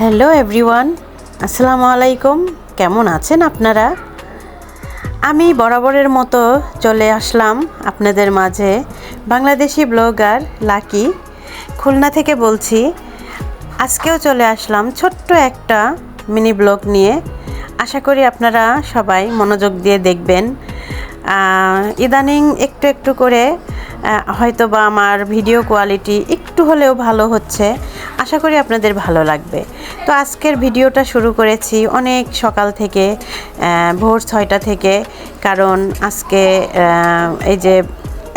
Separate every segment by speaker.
Speaker 1: Hello everyone, আসসালামু আলাইকুম। কেমন আছেন আপনারা? আমি বরাবরের মতো চলে আসলাম আপনাদের মাঝে বাংলাদেশি ব্লগার লাকি। খুলনা থেকে বলছি, আজকেও চলে আসলাম ছোট্ট একটা মিনি ব্লগ নিয়ে। আশা করি আপনারা সবাই মনোযোগ দিয়ে দেখবেন। ইদানিং একটু একটু করে হয়তো বা আমার ভিডিও কোয়ালিটি একটু হলেও ভালো হচ্ছে। আশা করি আপনাদের ভালো লাগবে। তো আজকের ভিডিওটা শুরু করেছি অনেক সকাল থেকে ভোর ছয়টা থেকে, কারণ আজকে এই যে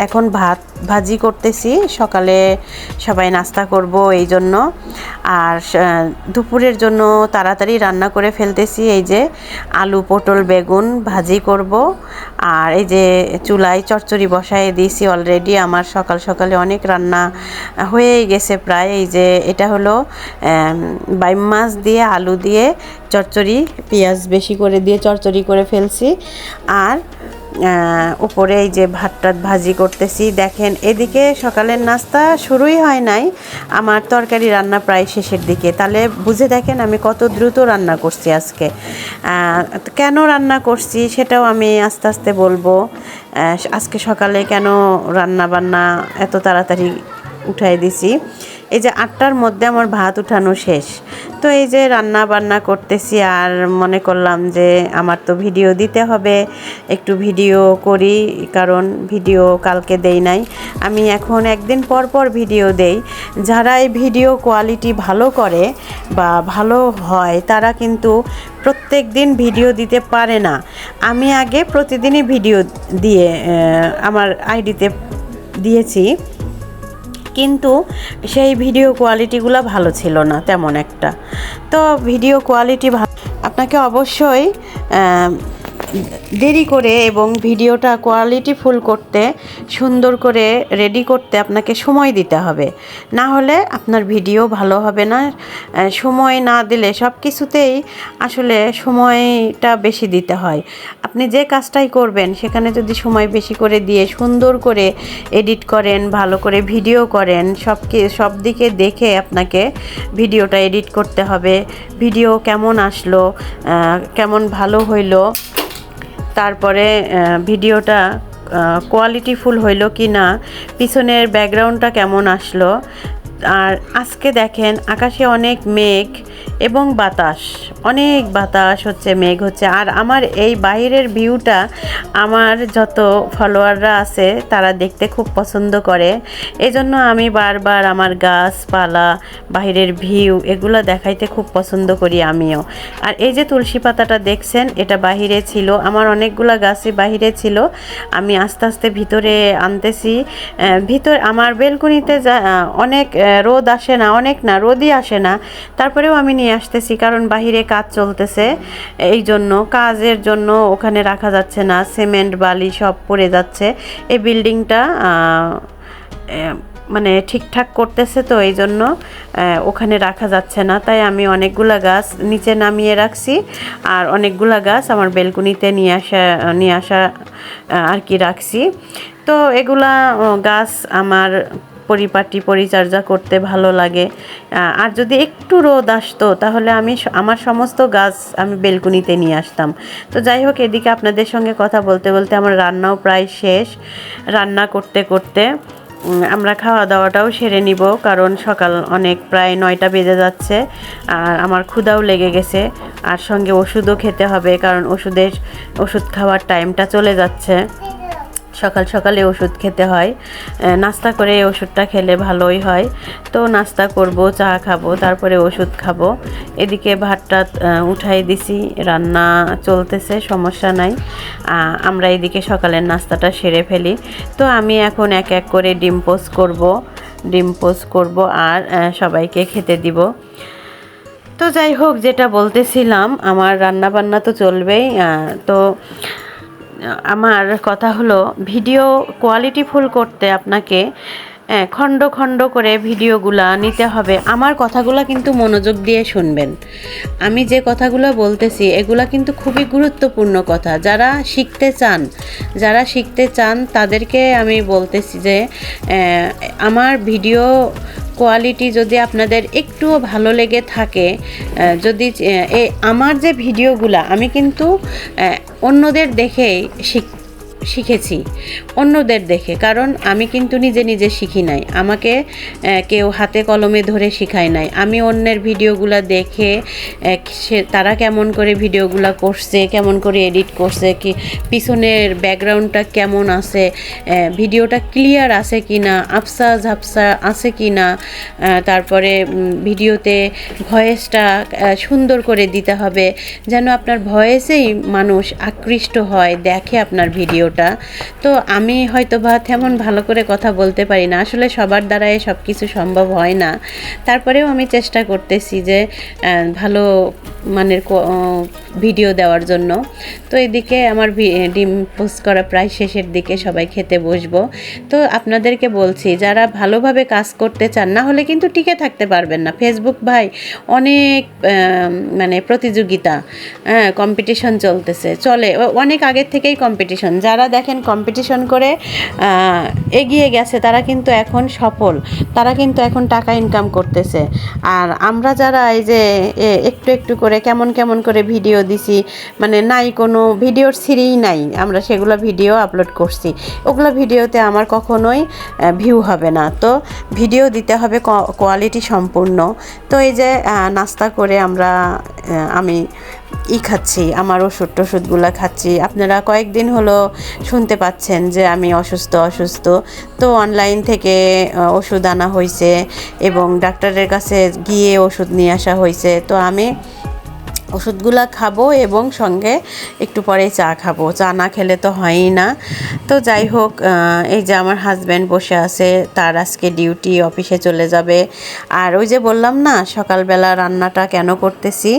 Speaker 1: এখন ভাত ভাজি করতেছি। সকালে সবাই নাস্তা করব এই জন্য। আর দুপুরের জন্য তাড়াতাড়ি রান্না করে ফেলতেছি। এই যে আলু, পটল, বেগুন ভাজি করব। আর এই যে চুলায় চচ্চড়ি বসায় দিয়েছি অলরেডি আমার সকাল সকালে অনেক রান্না হয়েই গেছে প্রায়। এই যে এটা হলো বাইম মাছ দিয়ে আলু দিয়ে চচ্চড়ি, পেঁয়াজ বেশি করে দিয়ে চচ্চড়ি করে ফেলছি। আর উপরে এই যে ভাত টাত ভাজি করতেছি। দেখেন, এদিকে সকালের নাস্তা শুরুই হয় নাই। আমার তরকারি রান্না প্রায় শেষের দিকে। তাহলে বুঝে দেখেন আমি কত দ্রুত রান্না করছি আজকে। কেন রান্না করছি সেটাও আমি আস্তে আস্তে বলব। আজকে সকালে কেন রান্না বান্না এত তাড়াতাড়ি উঠাই দিছি? এই যে আটটার মধ্যে আমার ভাত উঠানো শেষ। তো এই যে রান্না বান্না করতেছি আর মনে করলাম যে আমার তো ভিডিও দিতে হবে, একটু ভিডিও করি, কারণ ভিডিও কালকে দেই নাই। আমি এখন একদিন পর পর ভিডিও দেই। যারা এই ভিডিও কোয়ালিটি ভালো করে বা ভালো হয়, তারা কিন্তু প্রত্যেক দিন ভিডিও দিতে পারে না। আমি আগে প্রতিদিনই ভিডিও দিয়ে আমার আইডিতে দিয়েছি। কিন্তু সেই ভিডিও কোয়ালিটিগুলো ভালো ছিল না, তেমন একটা। তো ভিডিও কোয়ালিটি ভালো আপনাকে অবশ্যই দেরি করে এবং ভিডিওটা কোয়ালিটি ফুল করতে, সুন্দর করে রেডি করতে আপনাকে সময় দিতে হবে। না হলে আপনার ভিডিও ভালো হবে না। সময় না দিলে সব কিছুতেই আসলে সময়টা বেশি দিতে হয়। আপনি যে কাজটাই করবেন, সেখানে যদি সময় বেশি করে দিয়ে সুন্দর করে এডিট করেন, ভালো করে ভিডিও করেন সব কি সব দিকে দেখে আপনাকে ভিডিওটা এডিট করতে হবে। ভিডিও কেমন আসলো কেমন ভালো হইল। তারপরে ভিডিওটা কোয়ালিটিফুল হইল কি না পিছনের ব্যাকগ্রাউন্ডটা কেমন আসলো আর আজকে দেখেন আকাশে অনেক মেঘ এবং বাতাস। অনেক বাতাস হচ্ছে, মেঘ হচ্ছে। আর আমার এই বাইরের ভিউটা, আমার যত ফলোয়াররা আছে, তারা দেখতে খুব পছন্দ করে। এজন্য আমি বারবার আমার গাছপালা, বাইরের ভিউ, এগুলো দেখাইতে খুব পছন্দ করি আমিও। আর এই যে তুলসী পাতাটা দেখছেন, এটা বাহিরে ছিল। আমার অনেকগুলো গাছই বাহিরে ছিল। আমি আস্তে আস্তে ভিতরে আনতেছি। ভিতর, আমার বেলকুনিতে যা অনেক রোদ আসে না, অনেক না, রোদই আসে না। তারপরেও আমি নিয়ে আসতেছি কারণ বাহিরে কাজ চলতেছে। এই জন্য কাজের জন্য ওখানে রাখা যাচ্ছে না, সিমেন্ট, বালি সব পড়ে যাচ্ছে। এই বিল্ডিংটা মানে ঠিকঠাক করতেছে তো এই জন্য ওখানে রাখা যাচ্ছে না। তাই আমি অনেকগুলা গাছ নিচে নামিয়ে রাখছি আর অনেকগুলা গাছ আমার বেলকুনিতে নিয়ে আসা নিয়ে আসা আর কি রাখছি। তো এগুলা গাছ আমার পরিপাটি পরিচর্যা করতে ভালো লাগে। আর যদি একটু রোদ আসতো, তাহলে আমি আমার সমস্ত গাছ আমি বেলকুনিতে নিয়ে আসতাম। তো যাই হোক, এদিকে আপনাদের সঙ্গে কথা বলতে বলতে আমার রান্নাও প্রায় শেষ। রান্না করতে করতে আমরা খাওয়া দাওয়াটাও সেরে নিব, কারণ সকাল অনেক প্রায় নয়টা বেজে যাচ্ছে, আর আমার ক্ষুধাও লেগে গেছে। আর সঙ্গে ওষুধও খেতে হবে, কারণ ওষুধের, ওষুধ খাওয়ার টাইমটা চলে যাচ্ছে। সকাল সকালে ওষুধ খেতে হয়। নাস্তা করে ওষুধটা খেলে ভালোই হয়। তো নাস্তা করব, চা খাব, তারপরে ওষুধ খাব। এদিকে ভাতটা উঠাই দিছি, রান্না চলতেছে, সমস্যা নাই। আমরা এদিকে সকালের নাস্তাটা সেরে ফেলি। তো আমি এখন এক এক করে ডিম পোস্ট করব, ডিম পোস্ট করব আর সবাইকে খেতে দিব। তো যাই হোক, যেটা বলতেছিলাম, আমার রান্না বান্না তো চলবেই। তো আমার কথা হলো ভিডিও কোয়ালিটিফুল করতে আপনাকে খণ্ড খণ্ড করে ভিডিওগুলা নিতে হবে। আমার কথাগুলো কিন্তু মনোযোগ দিয়ে শুনবেন। আমি যে কথাগুলো বলতেছি, এগুলা কিন্তু খুবই গুরুত্বপূর্ণ কথা। যারা শিখতে চান, যারা শিখতে চান, তাদেরকে আমি বলতেছি যে আমার ভিডিও কোয়ালিটি যদি আপনাদের একটুও ভালো লেগে থাকে যদি আমার যে ভিডিওগুলা, আমি কিন্তু অন্যদের দেখেই শিখ শিখেছি, অন্যদের দেখে। কারণ আমি কিন্তু নিজে নিজে শিখি নাই। আমাকে কেউ হাতে কলমে ধরে শিখায় নাই। আমি অন্যের ভিডিওগুলো দেখে সে, তারা কেমন করে ভিডিওগুলো করছে, কেমন করে এডিট করছে, কি, পিছনের ব্যাকগ্রাউন্ডটা কেমন আছে ভিডিওটা ক্লিয়ার আছে কি না আফসা ঝাপসা আছে কি না তারপরে ভিডিওতে ভয়েসটা সুন্দর করে দিতে হবে, যেন আপনার ভয়েসেই মানুষ আকৃষ্ট হয়, দেখে আপনার ভিডিওটা তো আমি হয়তো বা তেমন ভালো করে কথা বলতে পারি না। আসলে সবার দ্বারাই সব কিছু সম্ভব হয় না। তারপরেও আমি চেষ্টা করতেছি যে ভালো মানের ভিডিও দেওয়ার জন্য। তো এদিকে আমার ডিম পোস্ট করা প্রায় শেষের দিকে সবাই খেতে বসবো। তো আপনাদেরকে বলছি, যারা ভালোভাবে কাজ করতে চান, না হলে কিন্তু টিকে থাকতে পারবেন না। ফেসবুক ভাই অনেক মানে প্রতিযোগিতা হ্যাঁ কম্পিটিশন চলতেছে। চলে অনেক আগের থেকেই কম্পিটিশন যারা দেখেন কম্পিটিশন করে এগিয়ে গেছে, তারা কিন্তু এখন সফল। তারা কিন্তু এখন টাকা ইনকাম করতেছে। আর আমরা যারা এই যে একটু একটু করে, কেমন কেমন করে ভিডিও দিছি মানে নাই কোনো ভিডিওর সিরিই নাই। আমরা সেগুলো ভিডিও আপলোড করছি। ওগুলো ভিডিওতে আমার কখনোই ভিউ হবে না। তো ভিডিও দিতে হবে কোয়ালিটি সম্পূর্ণ। তো এই যে নাস্তা করে আমরা আমি ই খাচ্ছি, আমার ওষুধ টষুধগুলো খাচ্ছি। আপনারা কয়েকদিন হলো শুনতে পাচ্ছেন যে আমি অসুস্থ অসুস্থ। তো অনলাইন থেকে ওষুধ আনা হয়েছে এবং ডাক্তারের কাছে গিয়ে ওষুধ নিয়ে আসা হয়েছে তো আমি ওষুধগুলো খাব এবং সঙ্গে একটু পরে চা খাব। চা না খেলে তো হয়ই না। তো যাই হোক এই যে আমার হাজব্যান্ড বসে আছে তার আজকে ডিউটি অফিসে চলে যাবে। আর ওই যে বললাম না সকালবেলা রান্নাটা কেন করতেছি?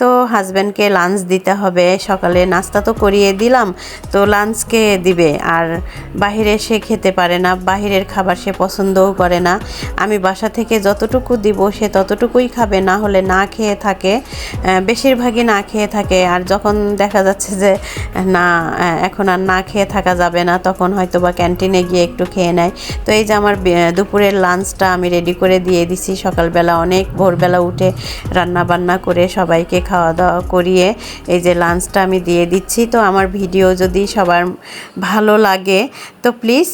Speaker 1: তো হাজব্যান্ডকে লাঞ্চ দিতে হবে। সকালে নাস্তা তো করিয়ে দিলাম তো লাঞ্চকে দিবে। আর বাহিরে সে খেতে পারে না বাহিরের খাবার সে পছন্দও করে না। আমি বাসা থেকে যতটুকু দিব সে ততটুকুই খাবে না হলে না খেয়ে থাকে। আহ, বেশিরভাগই না খেয়ে থাকে। আর যখন দেখা যাচ্ছে যে, না, এখন আর না খেয়ে থাকা যাবে না, তখন হয়তো বা ক্যান্টিনে গিয়ে একটু খেয়ে নেয়। তো এই যে আমার দুপুরের লাঞ্চটা আমি রেডি করে দিয়ে দিছি। সকালবেলা অনেক, ভোরবেলা উঠে রান্না বান্না করে সবাইকে খাওয়া দাওয়া করিয়ে এই যে লাঞ্চটা আমি দিয়ে দিচ্ছি। তো আমার ভিডিও যদি সবার ভালো লাগে, তো প্লিজ